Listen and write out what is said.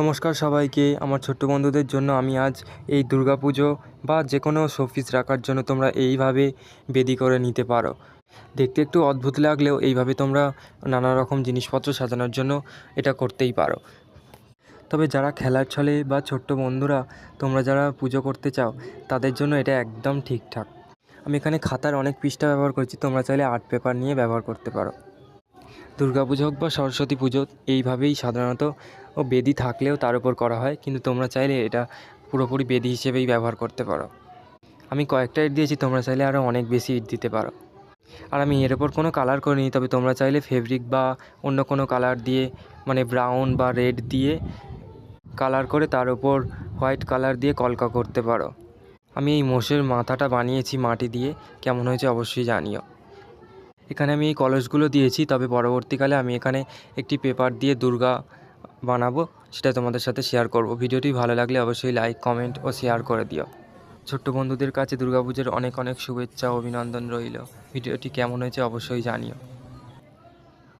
নমস্কার সবাইকে। আমার ছোট্ট বন্ধুদের জন্য আমি আজ এই দুর্গাপুজো বা যে কোনো শোপিস রাখার জন্য তোমরা এইভাবে বেদি করে নিতে পারো। দেখতে একটু অদ্ভুত লাগলেও এইভাবে তোমরা নানা রকম জিনিসপত্র সাজানোর জন্য এটা করতেই পারো। তবে যারা খেলার ছলে বা ছোট্ট বন্ধুরা তোমরা যারা পুজো করতে চাও, তাদের জন্য এটা একদম ঠিকঠাক। আমি এখানে খাতার অনেক পৃষ্ঠা ব্যবহার করেছি, তোমরা চাইলে আর্ট পেপার নিয়ে ব্যবহার করতে পারো। পুজো হোক বা সরস্বতী পুজো, এইভাবেই সাধারণত ও বেদি থাকলেও তার উপর করা হয়। কিন্তু তোমরা চাইলে এটা পুরোপুরি বেদি হিসেবেই ব্যবহার করতে পারো। আমি কয়েকটা ইট দিয়েছি, তোমরা চাইলে আরও অনেক বেশি ইট দিতে পারো। আর আমি এর ওপর কোনো কালার করিনি, তবে তোমরা চাইলে ফেব্রিক বা অন্য কোনো কালার দিয়ে মানে ব্রাউন বা রেড দিয়ে কালার করে তার উপর হোয়াইট কালার দিয়ে কলকা করতে পারো। আমি এই মোষের মাথাটা বানিয়েছি মাটি দিয়ে, কেমন হয়েছে অবশ্যই জানিও। এখানে আমি এই কলসগুলো দিয়েছি, তবে পরবর্তীকালে আমি এখানে একটি পেপার দিয়ে দুর্গা বানাবো, সেটা তোমাদের সাথে শেয়ার করব। ভিডিওটি ভালো লাগলে অবশ্যই লাইক কমেন্ট ও শেয়ার করে দিও। ছোট্ট বন্ধুদের কাছে দুর্গাপুজোর অনেক অনেক শুভেচ্ছা অভিনন্দন রইল। ভিডিওটি কেমন হয়েছে অবশ্যই জানিও।